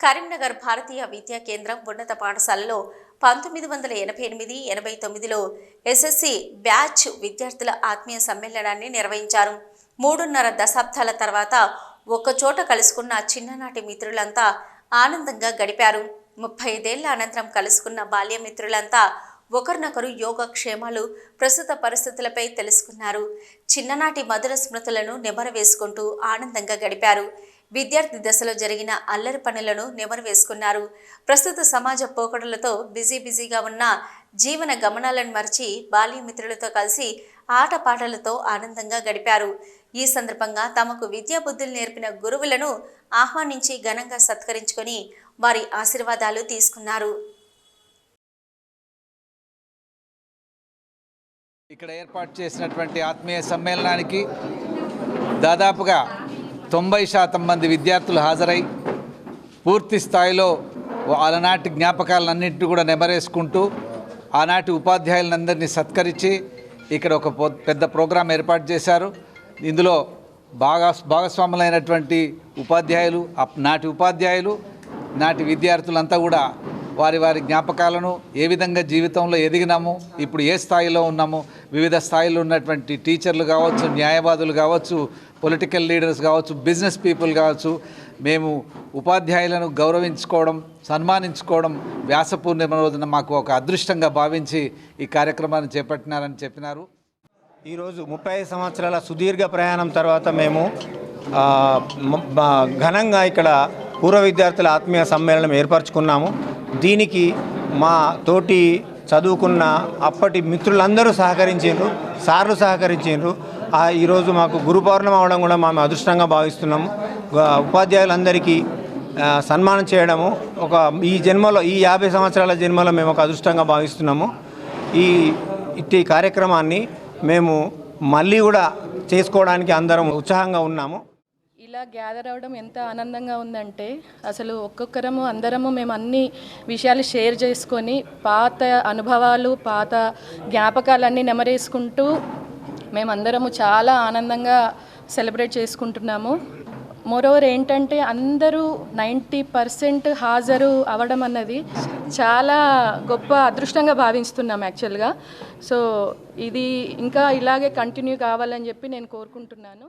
కరీంనగర్ భారతీయ విద్యా కేంద్రం ఉన్నత పాఠశాలలో పంతొమ్మిది వందల ఎనభై ఎనిమిది ఎనభై తొమ్మిదిలో ఎస్ఎస్సి బ్యాచ్ విద్యార్థుల ఆత్మీయ సమ్మేళనాన్ని నిర్వహించారు. మూడున్నర దశాబ్దాల తర్వాత ఒక్కచోట కలుసుకున్న చిన్ననాటి మిత్రులంతా ఆనందంగా గడిపారు. ముప్పై ఐదేళ్ళ అనంతరం కలుసుకున్న బాల్య మిత్రులంతా ఒకరినొకరు యోగక్షేమాలు ప్రస్తుత పరిస్థితులపై తెలుసుకున్నారు. చిన్ననాటి మధుర స్మృతులను నెమరు వేసుకుంటూ ఆనందంగా గడిపారు. విద్యార్థి దశలో జరిగిన అల్లరి పనులను నెమరు వేసుకున్నారు ప్రస్తుత సమాజ పోకడలతో బిజీ బిజీగా ఉన్న జీవన గమనాలను మరిచి బాల్యమిత్రులతో కలిసి ఆటపాటలతో ఆనందంగా గడిపారు. ఈ సందర్భంగా తమకు విద్యాబుద్ధులు నేర్పిన గురువులను ఆహ్వానించి ఘనంగా సత్కరించుకొని వారి ఆశీర్వాదాలు తీసుకున్నారు. ఇక్కడ ఏర్పాటు చేసినటువంటి ఆత్మీయ సమ్మేళనానికి దాదాపుగా తొంభై శాతం మంది విద్యార్థులు హాజరై పూర్తి స్థాయిలో అలనాటి జ్ఞాపకాలన్నింటినీ కూడా నెమరేసుకుంటూ ఆనాటి ఉపాధ్యాయులందరినీ సత్కరించి ఇక్కడ ఒక పెద్ద ప్రోగ్రాం ఏర్పాటు చేశారు. ఇందులో భాగా భాగస్వాములైనటువంటి ఉపాధ్యాయులు నాటి ఉపాధ్యాయులు నాటి విద్యార్థులంతా కూడా వారి వారి జ్ఞాపకాలను ఏ విధంగా జీవితంలో ఎదిగినాము ఇప్పుడు ఏ స్థాయిలో ఉన్నాము వివిధ స్థాయిలో ఉన్నటువంటి టీచర్లు కావచ్చు న్యాయవాదులు కావచ్చు పొలిటికల్ లీడర్స్ కావచ్చు బిజినెస్ పీపుల్ కావచ్చు మేము ఉపాధ్యాయులను గౌరవించుకోవడం సన్మానించుకోవడం వ్యాస పూర్ణిమ రోజున మాకు ఒక అదృష్టంగా భావించి ఈ కార్యక్రమాన్ని చేపట్టినారని చెప్పినారు. ఈరోజు ముప్పై ఐదు సంవత్సరాల సుదీర్ఘ ప్రయాణం తర్వాత మేము ఘనంగా ఇక్కడ పూర్వ విద్యార్థుల ఆత్మీయ సమ్మేళనం ఏర్పరచుకున్నాము. దీనికి మా తోటి చదువుకున్న అప్పటి మిత్రులందరూ సహకరించారు సార్లు సహకరించారు ఆ ఈరోజు మాకు గురు పౌర్ణమి అవడం కూడా మేము అదృష్టంగా భావిస్తున్నాము. ఉపాధ్యాయులందరికీ సన్మానం చేయడము ఒక ఈ జన్మలో ఈ యాభై సంవత్సరాల జన్మలో మేము ఒక అదృష్టంగా భావిస్తున్నాము. ఈ ఇట్టి కార్యక్రమాన్ని మేము మళ్ళీ కూడా చేసుకోవడానికి అందరం ఉత్సాహంగా ఉన్నాము. ఇలా గ్యాదర్ అవ్వడం ఎంత ఆనందంగా ఉందంటే అసలు ఒక్కొక్కరము అందరము మేము అన్ని విషయాలు షేర్ చేసుకొని పాత అనుభవాలు పాత జ్ఞాపకాలన్నీ నెమరేసుకుంటూ మేమందరము చాలా ఆనందంగా సెలబ్రేట్ చేసుకుంటున్నాము. మోరోవర్ ఏంటంటే అందరూ నైంటీ పర్సెంట్ హాజరు అవడం అన్నది చాలా గొప్ప అదృష్టంగా భావిస్తున్నాం యాక్చువల్గా సో ఇది ఇంకా ఇలాగే కంటిన్యూ కావాలని చెప్పి నేను కోరుకుంటున్నాను.